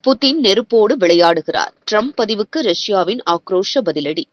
Putin நெருப்போடு விளையாடுகிறார். Trump பதிவுக்கு ரஷ்யாவின் ஆக்ரோஷ பதிலடி.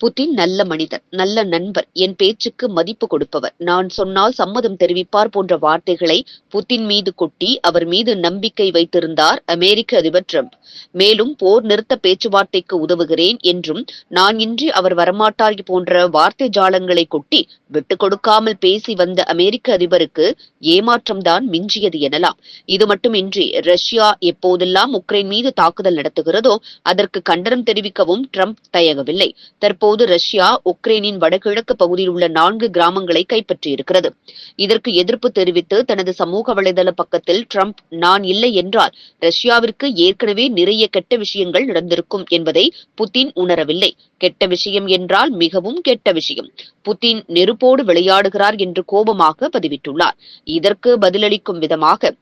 புதின் நல்ல மனிதர் நல்ல நண்பர் என் பேச்சுக்கு மதிப்பு கொடுப்பவர். நான் சொன்னால் சம்மதம் தெரிவிப்பார் போன்ற வார்த்தைகளை புதின் மீது கொட்டி அவர் மீது நம்பிக்கை வைத்திருந்தார் அமெரிக்க அதிபர் ட்ரம்ப். மேலும் போர் நிறுத்த பேச்சுவார்த்தைக்கு உதவுகிறேன் என்றும் நான் இன்றி அவர் வரமாட்டார் போன்ற வார்த்தை ஜாலங்களை கொட்டி விட்டுக் கொடுக்காமல் பேசி வந்த அமெரிக்க அதிபருக்கு ஏமாற்றம்தான் மிஞ்சியது எனலாம். இது மட்டுமின்றி ரஷ்யா எப்போதெல்லாம் உக்ரைன் மீது தாக்குதல் நடத்துகிறதோ அதற்கு கண்டனம் தெரிவிக்கவும் ட்ரம்ப் தயங்கவில்லை. தற்போது தற்போது ரஷ்யா உக்ரைனின் வடகிழக்கு பகுதியில் உள்ள நான்கு கிராமங்களை கைப்பற்றியிருக்கிறது. இதற்கு எதிர்ப்பு தெரிவித்து தனது சமூக வலைதள பக்கத்தில் ட்ரம்ப் நான் இல்லை என்றால் ரஷ்யாவிற்கு ஏற்கனவே நிறைய கெட்ட விஷயங்கள் நடந்திருக்கும் என்பதை புதின் உணரவில்லை. கெட்ட விஷயம் என்றால் மிகவும் கெட்ட விஷயம். புதின் நெருப்போடு விளையாடுகிறார் என்று கோபமாக பதிவிட்டுள்ளார். இதற்கு பதிலளிக்கும் விதமாக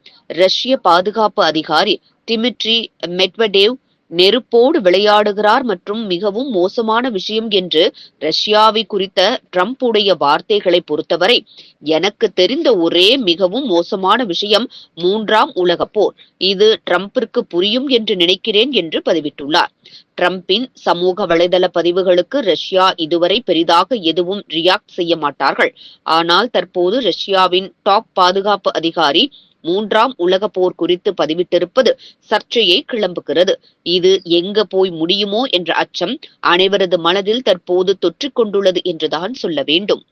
ரஷ்ய பாதுகாப்பு அதிகாரி டிமிட்ரி மெட்வடேவ் நெருப்போடு விளையாடுகிறார் மற்றும் மிகவும் மோசமான விஷயம் என்று ரஷ்யாவை குறித்த ட்ரம்ப் உடைய வார்த்தைகளை பொறுத்தவரை எனக்கு தெரிந்த ஒரே மிகவும் மோசமான விஷயம் மூன்றாம் உலக போர். இது ட்ரம்பிற்கு புரியும் என்று நினைக்கிறேன் என்று பதிவிட்டுள்ளார். ட்ரம்பின் சமூக வலைதள பதிவுகளுக்கு ரஷ்யா இதுவரை பெரிதாக எதுவும் ரியாக்ட் செய்ய மாட்டார்கள். ஆனால் தற்போது ரஷ்யாவின் டாப் பாதுகாப்பு அதிகாரி மூன்றாம் உலக போர் குறித்து பதிவிட்டிருப்பது சர்ச்சையை கிளம்புகிறது. இது எங்க போய் முடியுமோ என்ற அச்சம் அனைவரது மனதில் தற்போது தொற்றிக் கொண்டுள்ளது என்றுதான் சொல்ல வேண்டும்.